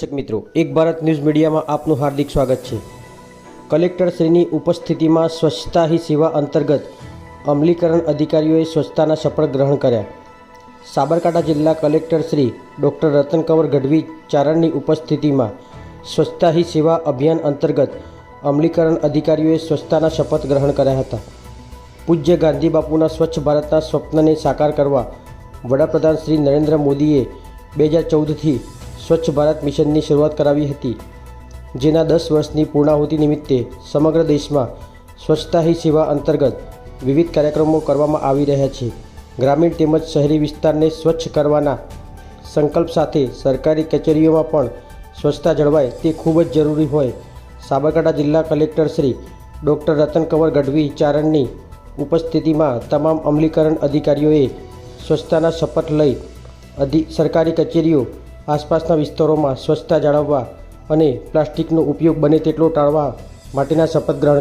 દર્શક મિત્રો, એક ભારત ન્યૂઝ મીડિયામાં આપનું હાર્દિક સ્વાગત છે. કલેક્ટરશ્રીની ઉપસ્થિતિમાં સ્વચ્છતા હી સેવા અંતર્ગત અમલીકરણ અધિકારીઓએ સ્વચ્છતાના શપથ ગ્રહણ કર્યા. સાબરકાંઠા જિલ્લા કલેક્ટર શ્રી ડૉક્ટર રતનકંવર ગઢવી ચારણની ઉપસ્થિતિમાં સ્વચ્છતા હી સેવા અભિયાન અંતર્ગત અમલીકરણ અધિકારીઓએ સ્વચ્છતાના શપથ ગ્રહણ કર્યા હતા. પૂજ્ય ગાંધી બાપુના સ્વચ્છ ભારતના સ્વપ્નને સાકાર કરવા વડાપ્રધાન શ્રી નરેન્દ્ર મોદીએ બે હજાર ચૌદથી સ્વચ્છ ભારત મિશનની શરૂઆત કરાવી હતી. જેના દસ વર્ષની પૂર્ણાહુતિ નિમિત્તે સમગ્ર દેશમાં સ્વચ્છતા હી સેવા અંતર્ગત વિવિધ કાર્યક્રમો કરવામાં આવી રહ્યા છે. ગ્રામીણ તેમજ શહેરી વિસ્તારને સ્વચ્છ કરવાના સંકલ્પ સાથે સરકારી કચેરીઓમાં પણ સ્વચ્છતા જળવાય તે ખૂબ જ જરૂરી હોય. સાબરકાંઠા જિલ્લા કલેક્ટર શ્રી ડૉક્ટર રતનકંવર ગઢવી ચારણની ઉપસ્થિતિમાં તમામ અમલીકરણ અધિકારીઓએ સ્વચ્છતાના શપથ લઈ અધિ, સરકારી કચેરીઓ આસપાસના વિસ્તારોમાં સ્વચ્છતા જાળવવા અને પ્લાસ્ટિકનો ઉપયોગ બને તેટલો ટાળવા માટેના શપથ ગ્રહણ